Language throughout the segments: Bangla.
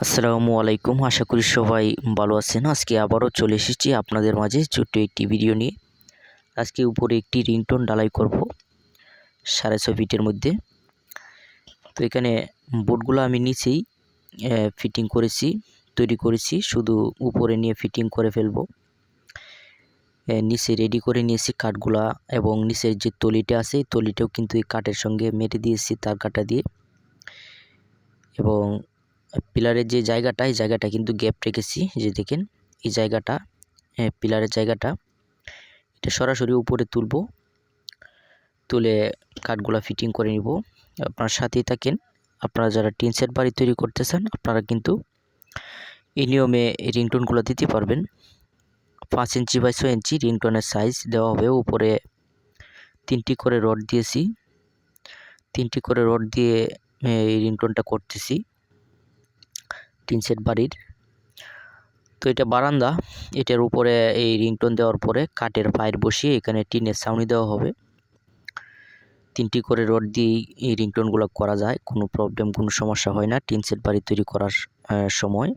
আসসালামু আলাইকুম। আশা করি সবাই ভালো আছেন। আজকে আবারও চলে এসেছি আপনাদের মাঝে ছোট্ট একটি ভিডিও নিয়ে। আজকে উপরে একটি রিংটোন ডালাই করব সাড়ে ছয় ফিটের মধ্যে। তো এখানে বোর্ডগুলো আমি নিচেই ফিটিং করেছি, তৈরি করেছি। শুধু উপরে নিয়ে ফিটিং করে ফেলব। নিচে রেডি করে নিয়েছি কাঠগুলা এবং নিচের যে তলিটা আছে তলিটাও কিন্তু এই কাঠের সঙ্গে মেরে দিয়েছি তার কাটা দিয়ে। এবং পিলারের যে জায়গাটা এই জায়গাটা কিন্তু গ্যাপ রেখেছি। যে দেখেন এই জায়গাটা হ্যাঁ, পিলারের জায়গাটা এটা সরাসরি উপরে তুলবো। তুলে কাঠগুলা ফিটিং করে নিব। আপনার সাথেই থাকেন। আপনারা যারা টিন সেট বাড়ি তৈরি করতেছেন আপনারা কিন্তু এই নিয়মে রিংটোনগুলো দিতে পারবেন। পাঁচ ইঞ্চি বাই ছয় ইঞ্চি রিংটোনের সাইজ দেওয়া হবে। উপরে তিনটি করে রড দিয়েছি। তিনটি করে রড দিয়ে এই রিংটোনটা করতেছি। টিন সেট বাড়ির। তো এটা বারান্দা, এটার উপরে এই রিংটোন দেওয়ার পরে কাঠের পায়ের বসিয়ে এখানে টিনের ছাউনি দেওয়া হবে। তিনটি করে রড দিয়েই এই রিংটোনগুলো করা যায়, কোনো প্রবলেম, কোনো সমস্যা হয় না টিন সেট বাড়ি তৈরি করার সময়।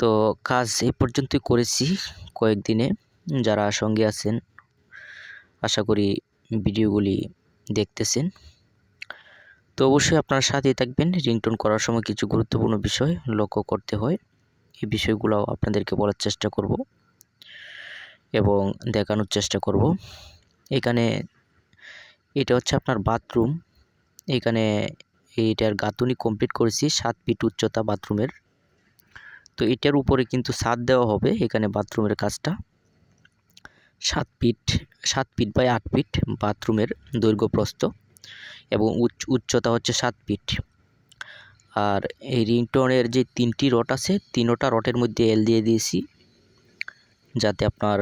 তো কাজ এই পর্যন্তই করেছি কয়েকদিনে, যারা সঙ্গে আছেন, আশা করি ভিডিওগুলি দেখতেছেন। তো অবশ্যই আপনার সাথেই থাকবেন। রিংটোন করার সময় কিছু গুরুত্বপূর্ণ বিষয় লক্ষ্য করতে হয়। এই বিষয়গুলো আপনাদেরকে বলার চেষ্টা করব এবং দেখানোর চেষ্টা করব। এখানে এটা হচ্ছে আপনার বাথরুম। এখানে এইটার গাঁথুনি কমপ্লিট করেছি, সাত ফিট উচ্চতা বাথরুমের। তো এটার উপরে কিন্তু ছাদ দেওয়া হবে এখানে বাথরুমের কাজটা। সাত ফিট সাত ফিট বাই আট ফিট বাথরুমের দৈর্ঘ্য প্রস্থ। এবং উচ্চ, উচ্চতা হচ্ছে সাত ফিট। আর এই রিংটোনের যে তিনটি রড আছে, তিনোটা রটের মধ্যে এল দিয়ে দিয়েছি, যাতে আপনার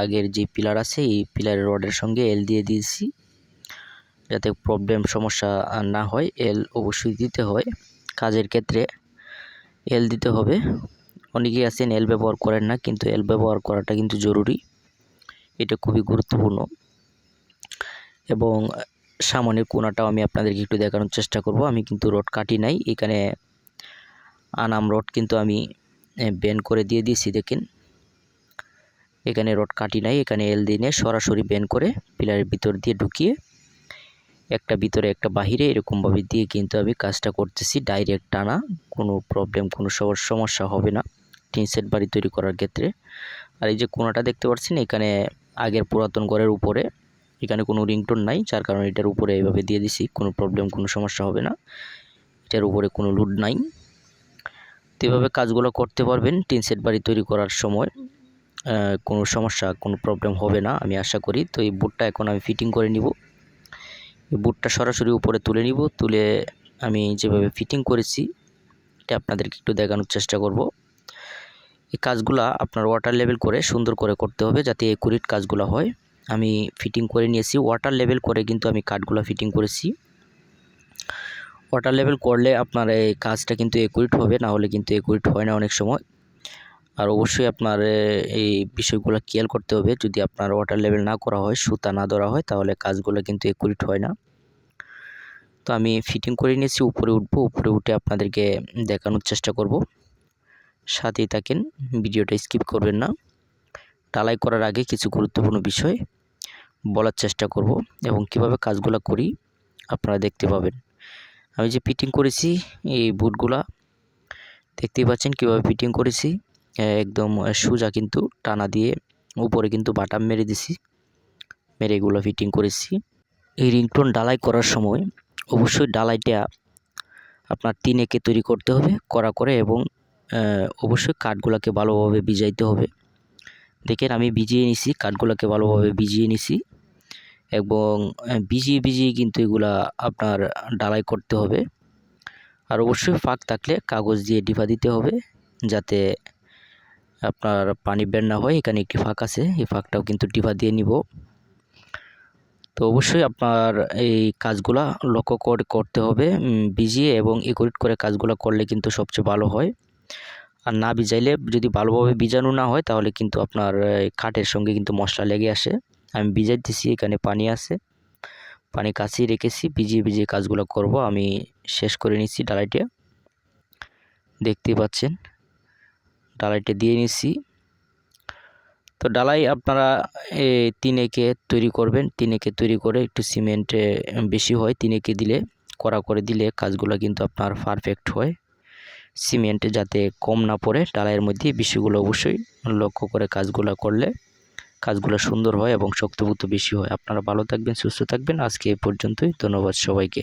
আগের যে পিলার আছে, এই পিলারের রডের সঙ্গে এল দিয়ে দিয়েছি, যাতে প্রবলেম সমস্যা না হয়। এল অবশ্যই দিতে হয়, কাজের ক্ষেত্রে এল দিতে হবে। অনেকেই আছেন এল ব্যবহার করেন না, কিন্তু এল ব্যবহার করাটা কিন্তু জরুরি। এটা খুবই গুরুত্বপূর্ণ। এবং সামনের কোনাটাও আমি আপনাদেরকে একটু দেখানোর চেষ্টা করব। আমি কিন্তু রড কাটি নাই, এখানে আনাম রড কিন্তু আমি বেন করে দিয়ে দিয়েছি, দেখেন। এখানে রড কাটি নাই, এখানে এল দিনে সরাসরি বেন করে পিলারের ভিতর দিয়ে ঢুকিয়ে একটা ভিতরে একটা বাহিরে এরকমভাবে দিয়ে কিন্তু আমি কাজটা করতেছি। ডাইরেক্ট টানা, কোনো প্রবলেম কোনো সমস্যা হবে না, টিন সেট বাড়ি তৈরি করার ক্ষেত্রে। আর এই যে কোনাটা দেখতে পাচ্ছেন, এখানে আগের পুরাতন ঘরের উপরে এখানে কোনো রিংটোন নাই, যার কারণে এটার উপরে এইভাবে দিয়ে দিছি, কোনো প্রবলেম কোনো সমস্যা হবে না। এটার উপরে কোনো লুড নাই। তো এভাবে কাজগুলো করতে পারবেন, টিন সেট বাড়ি তৈরি করার সময়। কোনো সমস্যা, কোনো প্রবলেম হবে না, আমি আশা করি। তো এই বুটটা এখন আমি ফিটিং করে নিব। এই বুটটা সরাসরি উপরে তুলে নিব, তুলে আমি যেভাবে ফিটিং করেছি, এটা আপনাদেরকে একটু দেখানোর চেষ্টা করব। এই কাজগুলা আপনার ওয়াটার লেভেল করে সুন্দর করে করতে হবে, যাতে একুরেট কাজগুলো হয়। আমি ফিটিং করে নিয়েছি। ওয়াটার লেভেল করে কিন্তু আমি কাঠগুলো ফিটিং করেছি। ওয়াটার লেভেল করলে আপনার এই কাজটা কিন্তু একুরেট হবে, না হলে কিন্তু একুরেট হয় না অনেক সময়। আর অবশ্যই আপনার এই বিষয়গুলো খেয়াল করতে হবে। যদি আপনার ওয়াটার লেভেল না করা হয়, সুতা না ধরা হয়, তাহলে কাজগুলো কিন্তু একুরেট হয় না। তো আমি ফিটিং করে নিয়েছি, উপরে উঠবো। উপরে উঠে আপনাদেরকে দেখানোর চেষ্টা করব। সাথেই থাকেন, ভিডিওটা স্কিপ করবেন না। টালাই করার আগে কিছু গুরুত্বপূর্ণ বিষয়। বলার চেষ্টা করব এবং কীভাবে কাজগুলো করি আপনারা দেখতে পাবেন। আমি যে ফিটিং করেছি, এই বুটগুলা দেখতেই পাচ্ছেন কীভাবে ফিটিং করেছি। একদম সোজা কিন্তু টানা দিয়ে উপরে কিন্তু বাটাম মেরে দিছি, মেরে এগুলো ফিটিং করেছি। এই রিংটোন ডালাই করার সময় অবশ্যই ডালাইটা আপনার তিন একে তৈরি করতে হবে করা করে এবং অবশ্যই কাঠগুলোকে ভালোভাবে ভিজাইতে হবে। দেখেন আমি ভিজিয়ে নিছি, কাঠগুলোকে ভালোভাবে ভিজিয়ে নিছি। এবং ভিজিয়ে ভিজিয়ে কিন্তু এগুলা আপনার ডালাই করতে হবে। আর অবশ্যই ফাঁক থাকলে কাগজ দিয়ে ডিপা দিতে হবে যাতে আপনার পানি বের না হয়। এখানে একটি ফাঁক আছে, এই ফাঁকটাও কিন্তু ডিপা দিয়ে নিব। তো অবশ্যই আপনার এই কাজগুলা লক্ষ্য করে করতে হবে ভিজিয়ে এবং একুরেট করে কাজগুলো করলে কিন্তু সবচেয়ে ভালো হয়। আর না ভিজাইলে যদি ভালোভাবে ভিজানো না হয় তাহলে কিন্তু আপনার কাঠের সঙ্গে কিন্তু মশলা লেগে আসে। আমি ভিজাই ভিজাইতেছি এখানে পানি আছে। পানি কাছেই রেখেছি, ভিজিয়ে ভিজিয়ে কাজগুলো করব। আমি শেষ করে নিচ্ছি ডালাইটা। দেখতে পাচ্ছেন, ডালাইটা দিয়ে নিচ্ছি তো ডালাই আপনারা তিন একে তৈরি করবেন। তিন একে তৈরি করে একটু সিমেন্টে বেশি হয়, তিন একে দিলে করা করে দিলে কাজগুলো কিন্তু আপনার পারফেক্ট হয়। সিমেন্ট যাতে কম না পড়ে, ডালাইয়ের মধ্যে বিষয়গুলো অবশ্যই লক্ষ্য করে কাজগুলো করলে। কাজগুলো সুন্দর হয় এবং শক্তভূত বেশি হয়। আপনারা ভালো থাকবেন, সুস্থ থাকবেন। আজকে এ পর্যন্তই। ধন্যবাদ সবাইকে।